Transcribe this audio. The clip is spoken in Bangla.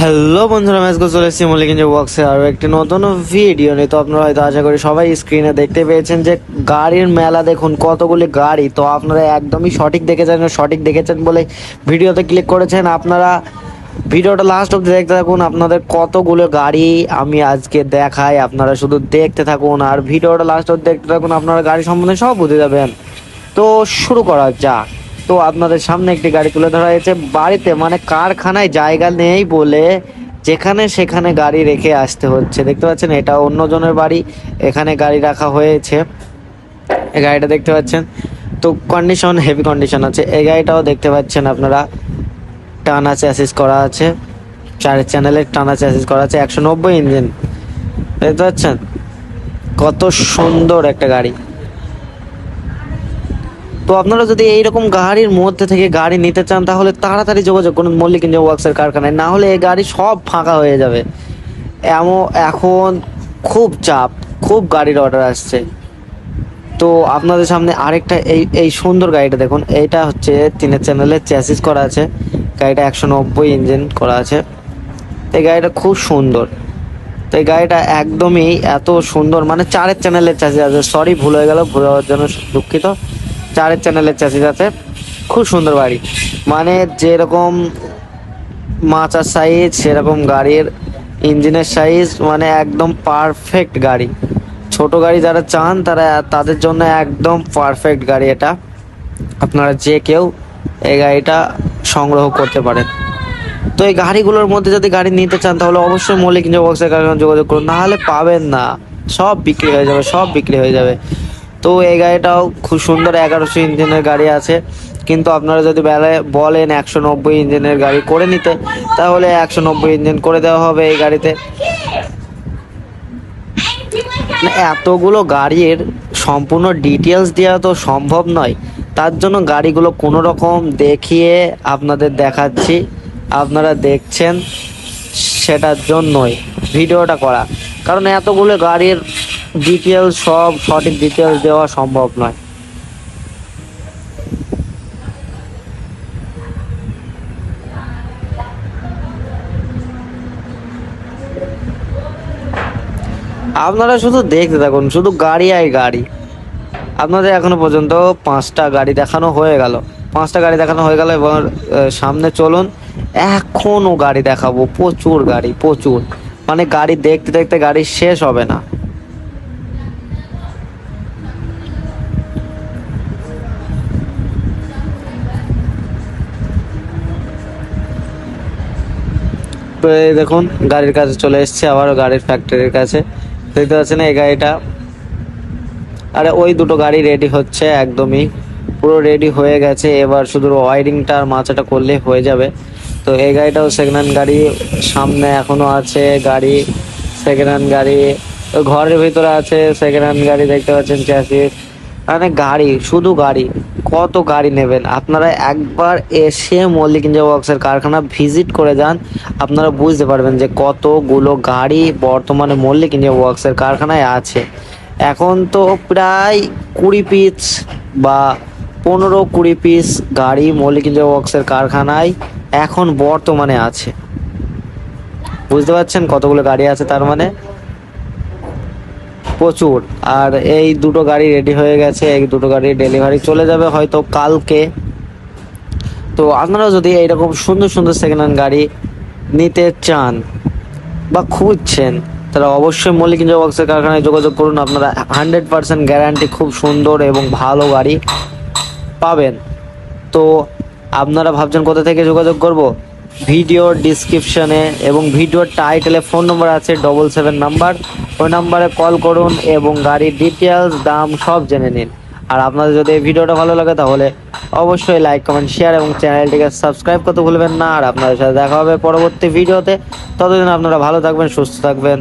হ্যালো বন্ধুরা ম্যাচ চলে এসেছি মল্লিকঞ্জ বক্সে আরও একটি নতুন ভিডিও নিয়ে। তো আপনারা হয়তো আশা করি সবাই স্ক্রিনে দেখতে পেয়েছেন যে গাড়ির মেলা দেখুন, কতগুলি গাড়ি। তো আপনারা একদমই সঠিক দেখেছেন সঠিক দেখেছেন বলে ভিডিওতে ক্লিক করেছেন। আপনারা ভিডিওটা লাস্ট অব্দি দেখতে থাকুন। আপনাদের কতগুলো গাড়ি আমি আজকে দেখাই। আপনারা শুধু দেখতে থাকুন। আর ভিডিওটা লাস্ট অব্দি দেখতে থাকুন। আপনারা গাড়ি সম্বন্ধে সব বুঝে যাবেন। তো শুরু করা যাক। তো আপনাদের সামনে একটি গাড়ি তুলে ধরা হয়েছে। বাড়িতে মানে কারখানায় জায়গা নেই বলে যেখানে সেখানে গাড়ি রেখে আসতে হচ্ছে। দেখতে পাচ্ছেন, এটা অন্যজনের বাড়ি। এখানে গাড়ি রাখা হয়েছে। এই গাড়িটা দেখতে পাচ্ছেন। তো কন্ডিশন হেভি কন্ডিশন আছে। এই গাড়িটাও দেখতে পাচ্ছেন আপনারা। টানা চ্যাসিস করা আছে। চার চ্যানেলের টানা চ্যাসিস করা আছে। একশো নব্বই ইঞ্জিন দেখতে পাচ্ছেন? কত সুন্দর একটা গাড়ি। তো আপনারা যদি এইরকম গাড়ির মধ্যে থেকে গাড়ি নিতে চান, তাহলে তাড়াতাড়ি যোগাযোগ করুন মল্লিক ইঞ্জিন ওয়ার্কসের কারখানায়। না হলে এই গাড়ি সব ফাঁকা হয়ে যাবে। এমন, এখন খুব চাপ, খুব গাড়ির অর্ডার আসছে। তো আপনাদের সামনে আরেকটা এই এই সুন্দর গাড়িটা দেখুন। এইটা হচ্ছে তিনের চ্যানেলের চ্যাসিস করা আছে। গাড়িটা একশো নব্বই ইঞ্জিন করা আছে। এই গাড়িটা খুব সুন্দর। তো এই গাড়িটা একদমই এত সুন্দর মানে চারের চ্যানেলের চ্যাসিস আছে। সরি ভুল হয়ে গেল, ভুল হওয়ার জন্য দুঃখিত। চারের চ্যানেলের চ্যাসিস আছে। খুব সুন্দর গাড়ি মানে যেরকম মাচার সাইজ সেরকম গাড়ির ইঞ্জিনের সাইজ মানে একদম পারফেক্ট গাড়ি। ছোট গাড়ি যারা চান, তারা তাদের জন্য একদম পারফেক্ট গাড়ি এটা। আপনারা যে কেউ এই গাড়িটা সংগ্রহ করতে পারেন। তো এই গাড়িগুলোর মধ্যে যদি গাড়ি নিতে চান, তাহলে অবশ্যই মৌলিক বক্সের কারণে যোগাযোগ করুন। নাহলে পাবেন না। সব বিক্রি হয়ে যাবে, সব বিক্রি হয়ে যাবে। তো এই গাড়িটাও খুব সুন্দর এগারোশো ইঞ্জিনের গাড়ি আছে। কিন্তু আপনারা যদি বেলায় বলেন একশো নব্বই ইঞ্জিনের গাড়ি করে নিতে, তাহলে একশো নব্বই ইঞ্জিন করে দেওয়া হবে এই গাড়িতে। এতগুলো গাড়ির সম্পূর্ণ ডিটেলস দেওয়া তো সম্ভব নয়। তার জন্য গাড়িগুলো কোনো রকম দেখিয়ে আপনাদের দেখাচ্ছি। আপনারা দেখছেন সেটার জন্যই ভিডিওটা করা। কারণ এতগুলো গাড়ির ডিটেলস সব সঠিক ডিটেলস দেওয়া সম্ভব নয়। আপনারা শুধু দেখতে থাকুন শুধু গাড়ি আর গাড়ি। আপনাদের এখনও পর্যন্ত পাঁচটা গাড়ি দেখানো হয়ে গেল। পাঁচটা গাড়ি দেখানো হয়ে গেল এবং আহ, সামনে চলুন এখনও গাড়ি দেখাবো প্রচুর গাড়ি প্রচুর। মানে গাড়ি দেখতে দেখতে গাড়ি শেষ হবে না। তো এই দেখুন, গাড়ির কাছে চলে এসছে, আবারও গাড়ির ফ্যাক্টরির কাছে। দেখতে পাচ্ছেন এই গাড়িটা? আরে, ওই দুটো গাড়ি রেডি হচ্ছে একদমই। পুরো রেডি হয়ে গেছে, এবার শুধু ওয়ারিংটা আর মাচাটা করলে হয়ে যাবে। তো এই গাড়িটাও সেকেন্ড হ্যান্ড গাড়ি, সামনে এখনও আছে গাড়ি সেকেন্ড হ্যান্ড গাড়ি, ঘরের ভিতরে আছে সেকেন্ড হ্যান্ড গাড়ি, দেখতে পাচ্ছেন চ্যাসিস মানে গাড়ি, শুধু গাড়ি, কত গাড়ি নেবেন? আপনারা একবার এসে মল্লিক ইঞ্জিন ওয়ার্কসের কারখানা ভিজিট করে যান, আপনারা বুঝতে পারবেন যে কতগুলো গাড়ি বর্তমানে মল্লিক ইঞ্জিন ওয়ার্কসের কারখানায় আছে। এখন তো প্রায় কুড়ি পিস বা পনেরো কুড়ি পিস গাড়ি মল্লিক ইঞ্জিন ওয়ার্কসের কারখানায় এখন বর্তমানে আছে। বুঝতে পারছেন কতগুলো গাড়ি আছে তার মানে? প্রচুর। আর এই দুটো গাড়ি রেডি হয়ে গেছে, এই দুটো গাড়ি ডেলিভারি চলে যাবে হয়তো কালকে। তো আপনারা যদি এইরকম সুন্দর সুন্দর সেকেন্ড হ্যান্ড গাড়ি নিতে চান বা খুঁজছেন তারা অবশ্যই মল্লিক বক্সের কারখানায় যোগাযোগ করুন। আপনারা হান্ড্রেড পার্সেন্ট গ্যারান্টি খুব সুন্দর এবং ভালো গাড়ি পাবেন। তো আপনারা ভাবছেন কোথা থেকে যোগাযোগ করব? ভিডিওর ডিসক্রিপশনে এবং ভিডিওর টাইটেলে ফোন নম্বর আছে ডবল সেভেন নাম্বার ওই নাম্বারে কল করুন এবং গাড়ির ডিটেলস দাম সব জেনে নিন। আর আপনাদের যদি এই ভিডিওটা ভালো লাগে তাহলে অবশ্যই লাইক কমেন্ট শেয়ার এবং চ্যানেলটিকে সাবস্ক্রাইব করতে ভুলবেন না। আর আপনাদের সাথে দেখা হবে পরবর্তী ভিডিওতে। ততদিন আপনারা ভালো থাকবেন, সুস্থ থাকবেন।